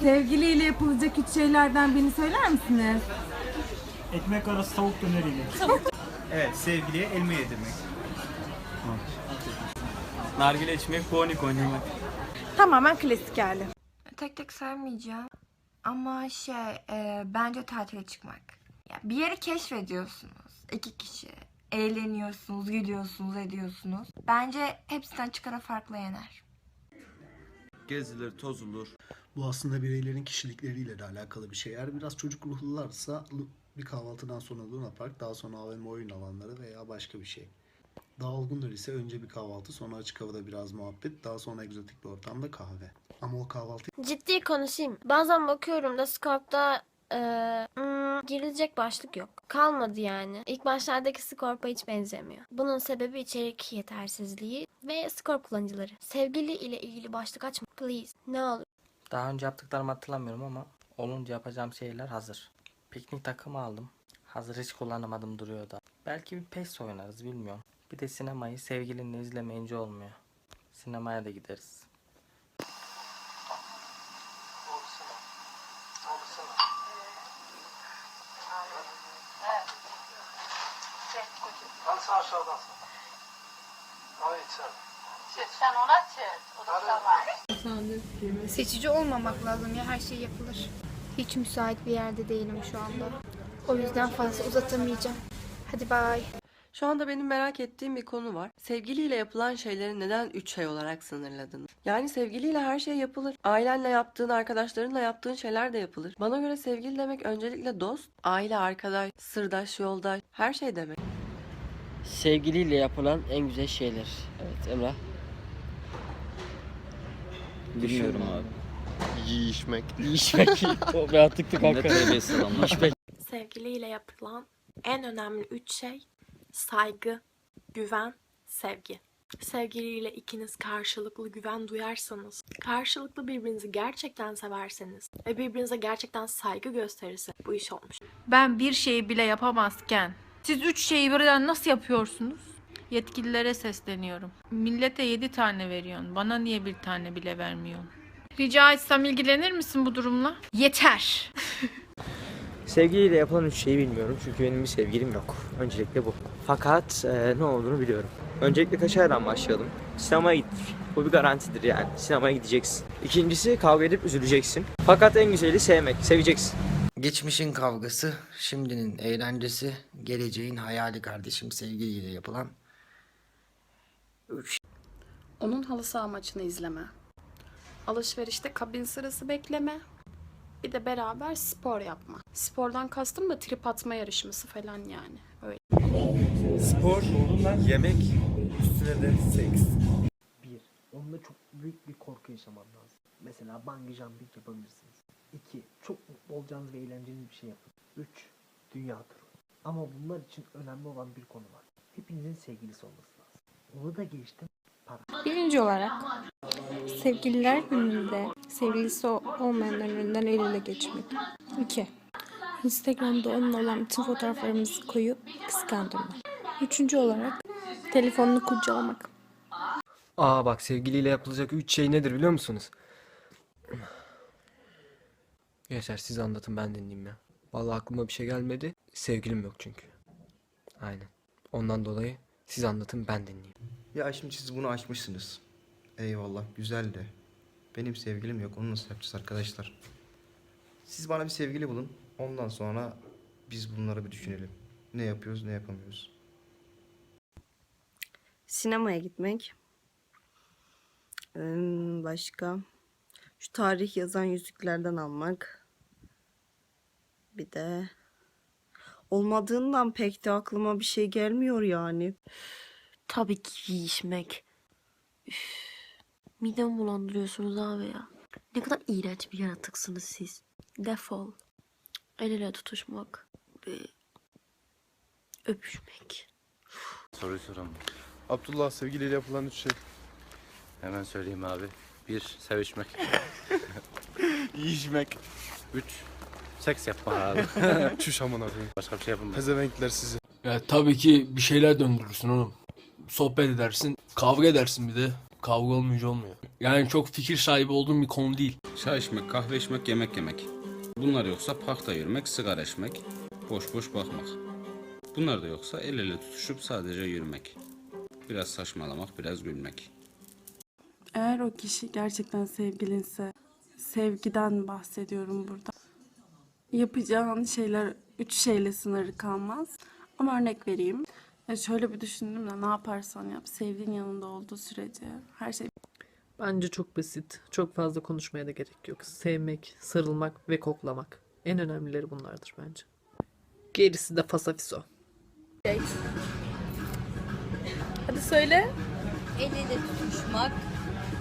Sevgiliyle yapılacak üç şeylerden birini söyler misiniz? Ekmek arası tavuk döneriyle. Evet, sevgiliye elma yedirmek. Nargile içmek, bonik oynamak. Tamamen klasik hali. Tek tek sevmeyeceğim. Ama şey e, bence tatile çıkmak. Ya bir yeri keşfediyorsunuz. iki kişi. Eğleniyorsunuz, gidiyorsunuz, ediyorsunuz. Bence hepsinden çıkara farklı yener. Gezilir, tozulur. Bu aslında bireylerin kişilikleriyle de alakalı bir şey. Eğer biraz çocuk ruhlularsa bir kahvaltıdan sonra Luna Park, daha sonra AVM oyun alanları veya başka bir şey. Daha olgunlar ise önce bir kahvaltı, sonra açık havada biraz muhabbet, daha sonra egzotik bir ortamda kahve. Ama o kahvaltı Ciddi konuşayım. Bazen bakıyorum da Scorp'ta eee, hmm, girilecek başlık yok. Kalmadı yani. İlk başlardaki Scorp'a hiç benzemiyor. Bunun sebebi içerik yetersizliği ve Scorp kullanıcıları. Sevgili ile ilgili başlık açma. Please. Ne olur. Daha önce yaptıklarımı hatırlamıyorum ama olunca yapacağım şeyler hazır. Piknik takımı aldım. Hazır hiç kullanamadım duruyor da. Belki bir PES oynarız bilmiyorum. Bir de sinemayı sevgilinle izlemeyince olmuyor. Sinemaya da gideriz. Sen ona çek. O da sana. Seçici olmamak lazım ya her şey yapılır. Hiç müsait bir yerde değilim şu anda. O yüzden fazla uzatamayacağım. Hadi bay. Şu anda benim merak ettiğim bir konu var. Sevgiliyle yapılan şeyleri neden üç şey olarak sınırladın? Yani sevgiliyle her şey yapılır. Ailenle yaptığın, arkadaşlarınla yaptığın şeyler de yapılır. Bana göre sevgili demek öncelikle dost, aile, arkadaş, sırdaş, yoldaş, her şey demek. Sevgiliyle yapılan en güzel şeyler. Evet Emrah. Bilmiyorum abi. yiyişmek. Yiyişmek. o bir atıktı kanka. Yiyişmek. Sevgiliyle yapılan en önemli üç şey saygı, güven, sevgi. Sevgiliyle ikiniz karşılıklı güven duyarsanız, karşılıklı birbirinizi gerçekten severseniz ve birbirinize gerçekten saygı gösterirse bu iş olmuş. Ben bir şeyi bile yapamazken siz üç şeyi birden nasıl yapıyorsunuz? Yetkililere sesleniyorum. Millete yedi tane veriyorsun. Bana niye bir tane bile vermiyorsun? Rica etsem ilgilenir misin bu durumla? Yeter. Sevgiliyle yapılan üç şeyi bilmiyorum çünkü benim bir sevgilim yok. Öncelikle bu. Fakat e, ne olduğunu biliyorum. Öncelikle kaç aydan başlayalım? Sinemaya gittik. Bu bir garantidir yani. Sinemaya gideceksin. İkincisi kavga edip üzüleceksin. Fakat en güzeli sevmek. Seveceksin. Geçmişin kavgası, şimdinin eğlencesi, geleceğin hayali kardeşim sevgiliyle yapılan Onun halı saha maçını izleme. Alışverişte kabin sırası bekleme. Bir de beraber spor yapma. Spordan kastım da trip atma yarışması falan yani. Öyle. Spor, yemek, üstüne de seks. Bir, onunla çok büyük bir korku yaşaman lazım. Mesela bungee jumping yapabilirsiniz. İki, çok mutlu olacağınız ve eğlenceli bir şey yapın. Üç, dünya turu. Ama bunlar için önemli olan bir konu var. Hepinizin sevgilisi olması. Onu da geçtim. Birinci olarak sevgililer gününde sevgilisi olmayanların önünden el ele geçmek. 2. Instagram'da onunla olan bütün fotoğraflarımızı koyup kıskandırmak. Üçüncü olarak telefonunu kurcalamak. Aa bak sevgiliyle yapılacak üç şey nedir biliyor musunuz? Yaşar siz anlatın ben dinleyeyim ya. Vallahi aklıma bir şey gelmedi. Sevgilim yok çünkü. Aynen. Ondan dolayı siz anlatın ben dinleyeyim. Ya şimdi siz bunu açmışsınız. Eyvallah, güzel de. Benim sevgilim yok, onu nasıl yapacağız arkadaşlar? Siz bana bir sevgili bulun. Ondan sonra biz bunları bir düşünelim. Ne yapıyoruz, ne yapamıyoruz. Sinemaya gitmek. başka? Şu tarih yazan yüzüklerden almak. Bir de olmadığından pek de aklıma bir şey gelmiyor yani. Tabii ki yiyişmek. Üf. Midemi bulandırıyorsunuz abi ya. Ne kadar iğrenç bir yaratıksınız siz. Defol. El ele tutuşmak. Ve öpüşmek. Soruyu soram. Abdullah sevgiliyle yapılan üç şey. Hemen söyleyeyim abi. Bir, sevişmek. Yiyişmek. Üç, seks yapmak abi. Çüş amına koyayım. Başka bir şey yapamam. Pezevenkler sizi. Ya tabii ki bir şeyler döndürürsün oğlum. Sohbet edersin, kavga edersin bir de. kavga olmayınca olmuyor. Yani çok fikir sahibi olduğum bir konu değil. Çay içmek, kahve içmek, yemek yemek. Bunlar yoksa parkta yürümek, sigara içmek, boş boş bakmak. Bunlar da yoksa el ele tutuşup sadece yürümek. Biraz saçmalamak, biraz gülmek. Eğer o kişi gerçekten sevgilinse, sevgiden bahsediyorum burada. Yapacağın şeyler üç şeyle sınırlı kalmaz. Ama örnek vereyim. Ya şöyle bir düşündüm de ne yaparsan yap, sevdiğin yanında olduğu sürece her şey Bence çok basit. Çok fazla konuşmaya da gerek yok. Sevmek, sarılmak ve koklamak. En önemlileri bunlardır bence. Gerisi de fasafiso. Hadi söyle. El ele tutuşmak,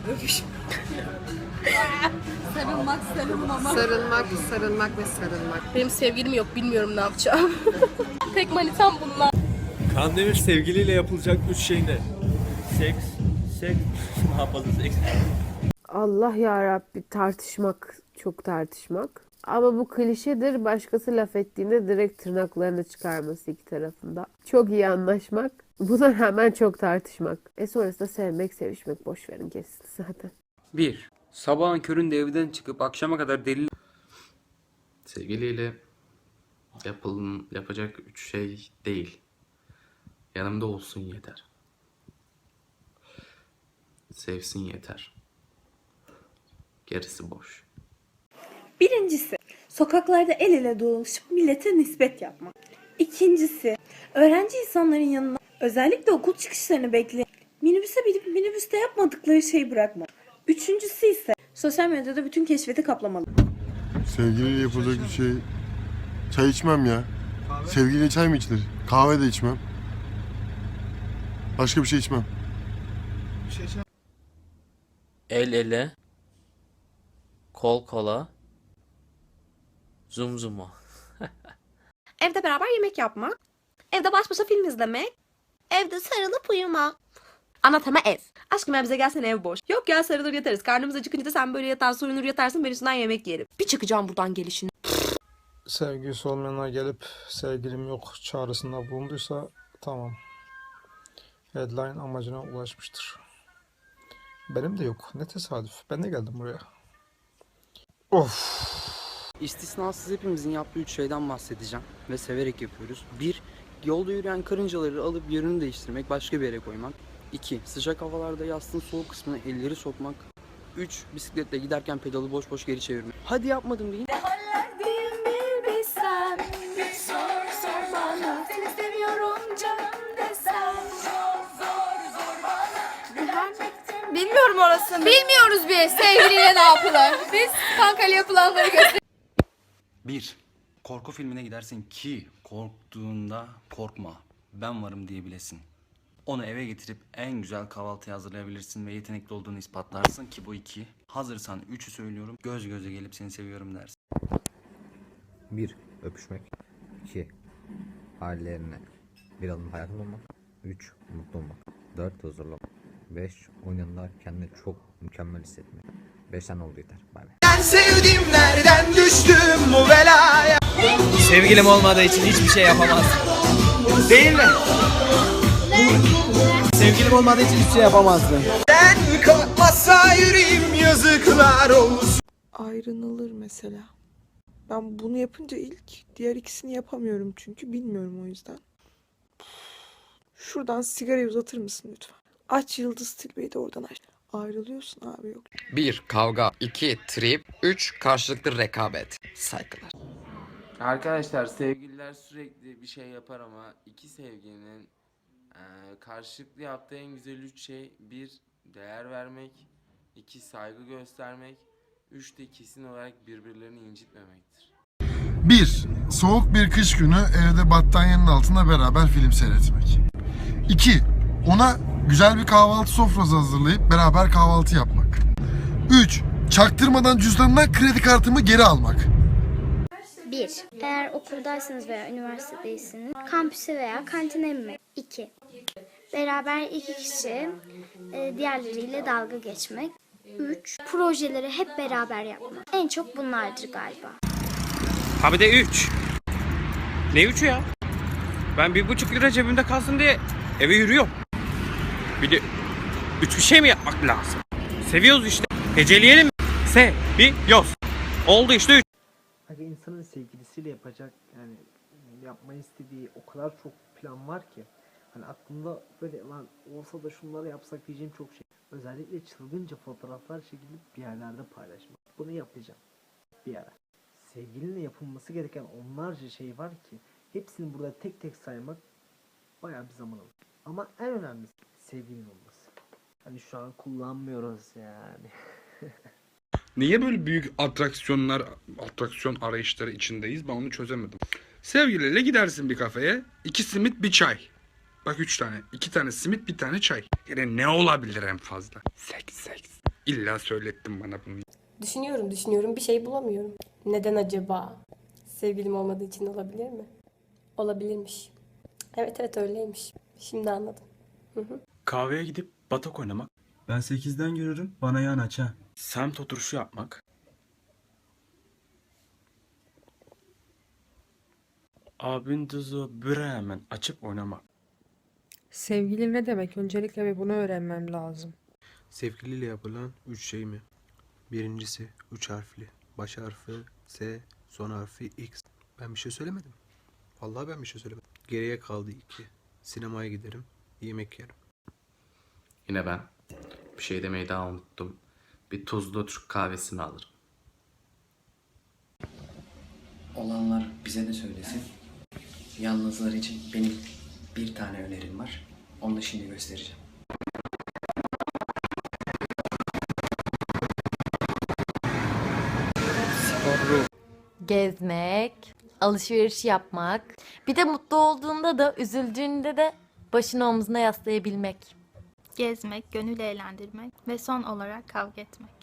öpüşmek. sarılmak, sarılmamak. Sarılmak, sarılmak ve sarılmak. Benim sevgilim yok, bilmiyorum ne yapacağım. Tek manitam bunlar. Kandemir sevgiliyle yapılacak üç şey ne? Seks, seks, ne yapalım seks? Allah ya Rabbi tartışmak, çok tartışmak. Ama bu klişedir. Başkası laf ettiğinde direkt tırnaklarını çıkarması iki tarafında. Çok iyi anlaşmak. Buna rağmen çok tartışmak. E sonrasında sevmek, sevişmek boş verin kesin zaten. 1. Sabahın köründe evden çıkıp akşama kadar deli... Sevgiliyle yapılın, yapacak üç şey değil. Yanımda olsun yeter. Sevsin yeter. Gerisi boş. Birincisi, sokaklarda el ele dolaşıp millete nispet yapmak. İkincisi, öğrenci insanların yanına özellikle okul çıkışlarını bekleyen minibüse binip minibüste yapmadıkları şeyi bırakmak. Üçüncüsü ise sosyal medyada bütün keşfeti kaplamalı. Sevgiliyle yapılacak bir şey. Çay içmem ya. Sevgiliyle çay mı içilir? Kahve de içmem. Başka bir şey içmem. El ele, kol kola, zum zuma. Evde beraber yemek yapmak. Evde baş başa film izlemek. Evde sarılıp uyumak. Anlatama ev. Aşkım ya bize gelsene ev boş. Yok ya sarılır yatarız. Karnımız acıkınca da sen böyle yatar soyunur yatarsın ben üstünden yemek yerim. Bir çıkacağım buradan gelişine. Sevgilisi olmayanlar gelip sevgilim yok çağrısında bulunduysa tamam. Headline amacına ulaşmıştır. Benim de yok. Ne tesadüf. Ben de geldim buraya. Of. İstisnasız hepimizin yaptığı üç şeyden bahsedeceğim ve severek yapıyoruz. 1. Yolda yürüyen karıncaları alıp yönünü değiştirmek, başka bir yere koymak. 2. Sıcak havalarda yastığın soğuk kısmına elleri sokmak. 3. Bisikletle giderken pedalı boş boş geri çevirmek. Hadi yapmadım deyin. Bilmiyorum orasını. Bilmiyoruz biz sevgiliyle ne yapılır. Biz kankayla yapılanları göster. 1. Korku filmine gidersin ki korktuğunda korkma. Ben varım diyebilesin. Onu eve getirip en güzel kahvaltı hazırlayabilirsin ve yetenekli olduğunu ispatlarsın ki bu iki. Hazırsan üçü söylüyorum. Göz göze gelip seni seviyorum dersin. 1. Öpüşmek 2. Ailelerine bir adım hayat olmak 3. Mutlu olmak 4. Huzurlu olmak 5. Onun yanında kendini çok mükemmel hissetmek 5 tane oldu yeter. Bay bay. Ben sevdim nereden düştüm bu belaya Sevgilim olmadığı için hiçbir şey yapamaz. Değil mi? Sevgilim olmadığı için hiçbir şey yapamazdım. Ben kalkmazsa yüreğim yazıklar olsun ayrınılır mesela. Ben bunu yapınca ilk diğer ikisini yapamıyorum çünkü bilmiyorum o yüzden. Şuradan sigarayı uzatır mısın lütfen? Aç Yıldız Tilbe'yi de oradan aç. Ayrılıyorsun abi yok. 1. Kavga 2. Trip 3. Karşılıklı rekabet. Saygılar. Arkadaşlar sevgililer sürekli bir şey yapar ama iki sevgilinin eee, karşılıklı yaptığı en güzel üç şey bir değer vermek, iki saygı göstermek, üç de kesin olarak birbirlerini incitmemektir. 1. Soğuk bir kış günü evde battaniyenin altında beraber film seyretmek. 2. Ona güzel bir kahvaltı sofrası hazırlayıp beraber kahvaltı yapmak. 3. Çaktırmadan cüzdanından kredi kartımı geri almak. 1. Eğer okuldaysanız veya üniversitedeyseniz kampüse veya kantine inmek. 2. Beraber iki kişi e, diğerleriyle dalga geçmek. 3. Projeleri hep beraber yapmak. En çok bunlardır galiba. Ha bir de 3. Ne 3'ü ya? Ben bir buçuk lira cebimde kalsın diye eve yürüyorum. Bir de Üç bir şey mi yapmak lazım? Seviyoruz işte. Heceleyelim mi? Seviyoruz. Oldu işte üç. Hani insanın sevgilisiyle yapacak yani yapmayı istediği o kadar çok plan var ki. Hani aklımda böyle lan olsa da şunları yapsak diyeceğim çok şey. Özellikle çılgınca fotoğraflar çekilip bir yerlerde paylaşmak. Bunu yapacağım. Bir ara. Sevgilinle yapılması gereken onlarca şey var ki hepsini burada tek tek saymak bayağı bir zaman alır. Ama en önemlisi sevgilin olması. Hani şu an kullanmıyoruz yani. Niye böyle büyük atraksiyonlar, atraksiyon arayışları içindeyiz? Ben onu çözemedim. Sevgiliyle gidersin bir kafeye. iki simit bir çay. Bak üç tane. iki tane simit bir tane çay. Yani ne olabilir en fazla? Seks seks. İlla söylettin bana bunu. Düşünüyorum düşünüyorum bir şey bulamıyorum. Neden acaba? Sevgilim olmadığı için olabilir mi? Olabilirmiş. Evet evet öyleymiş. Şimdi anladım. Hı hı. Kahveye gidip batak oynamak. Ben 8'den görürüm. Bana yan aç ha. Semt oturuşu yapmak. Abin tuzu Bremen açıp oynamak. Sevgili ne demek? Öncelikle bir bunu öğrenmem lazım. Sevgiliyle yapılan üç şey mi? Birincisi üç harfli. Baş harfi S, son harfi X. Ben bir şey söylemedim. Vallahi ben bir şey söylemedim. Geriye kaldı iki. Sinemaya giderim, yemek yerim. Yine ben. Bir şey demeyi daha unuttum. Bir tuzlu Türk kahvesini alırım. Olanlar bize de söylesin. Yalnızlar için benim bir tane önerim var. Onu da şimdi göstereceğim. Gezmek, alışveriş yapmak. Bir de mutlu olduğunda da üzüldüğünde de başını omzuna yaslayabilmek. Gezmek, gönül eğlendirmek ve son olarak kavga etmek.